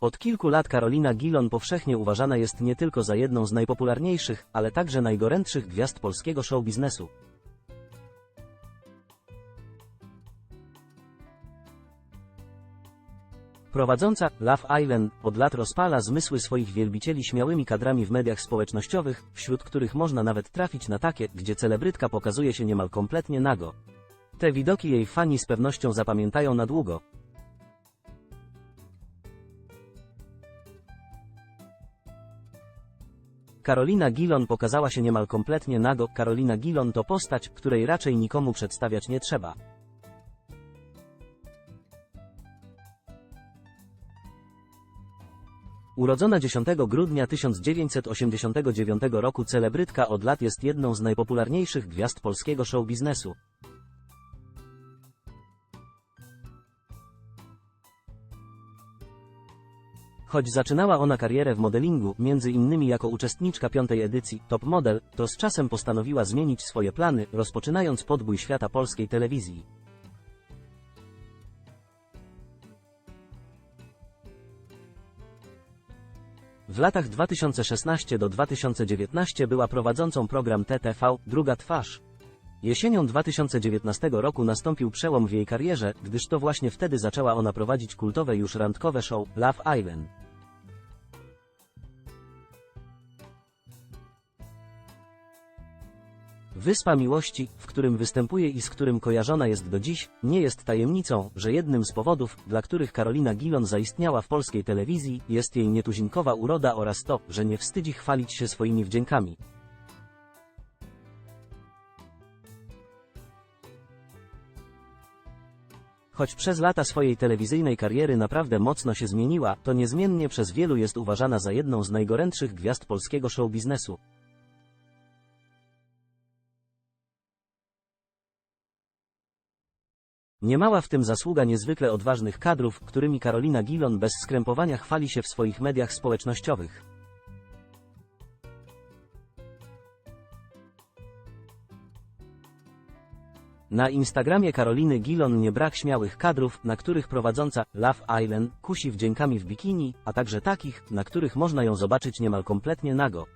Od kilku lat Karolina Gilon powszechnie uważana jest nie tylko za jedną z najpopularniejszych, ale także najgorętszych gwiazd polskiego show biznesu. Prowadząca Love Island od lat rozpala zmysły swoich wielbicieli śmiałymi kadrami w mediach społecznościowych, wśród których można nawet trafić na takie, gdzie celebrytka pokazuje się niemal kompletnie nago. Te widoki jej fani z pewnością zapamiętają na długo. Karolina Gilon pokazała się niemal kompletnie nago. Karolina Gilon to postać, której raczej nikomu przedstawiać nie trzeba. Urodzona 10 grudnia 1989 roku celebrytka od lat jest jedną z najpopularniejszych gwiazd polskiego show biznesu. Choć zaczynała ona karierę w modelingu, między innymi jako uczestniczka piątej edycji Top Model, to z czasem postanowiła zmienić swoje plany, rozpoczynając podbój świata polskiej telewizji. W latach 2016 do 2019 była prowadzącą program TTV Druga Twarz. Jesienią 2019 roku nastąpił przełom w jej karierze, gdyż to właśnie wtedy zaczęła ona prowadzić kultowe już randkowe show Love Island. Wyspa Miłości, w którym występuje i z którym kojarzona jest do dziś, nie jest tajemnicą, że jednym z powodów, dla których Karolina Gilon zaistniała w polskiej telewizji, jest jej nietuzinkowa uroda oraz to, że nie wstydzi chwalić się swoimi wdziękami. Choć przez lata swojej telewizyjnej kariery naprawdę mocno się zmieniła, to niezmiennie przez wielu jest uważana za jedną z najgorętszych gwiazd polskiego show biznesu. Niemała w tym zasługa niezwykle odważnych kadrów, którymi Karolina Gilon bez skrępowania chwali się w swoich mediach społecznościowych. Na Instagramie Karoliny Gilon nie brak śmiałych kadrów, na których prowadząca Love Island kusi wdziękami w bikini, a także takich, na których można ją zobaczyć niemal kompletnie nago.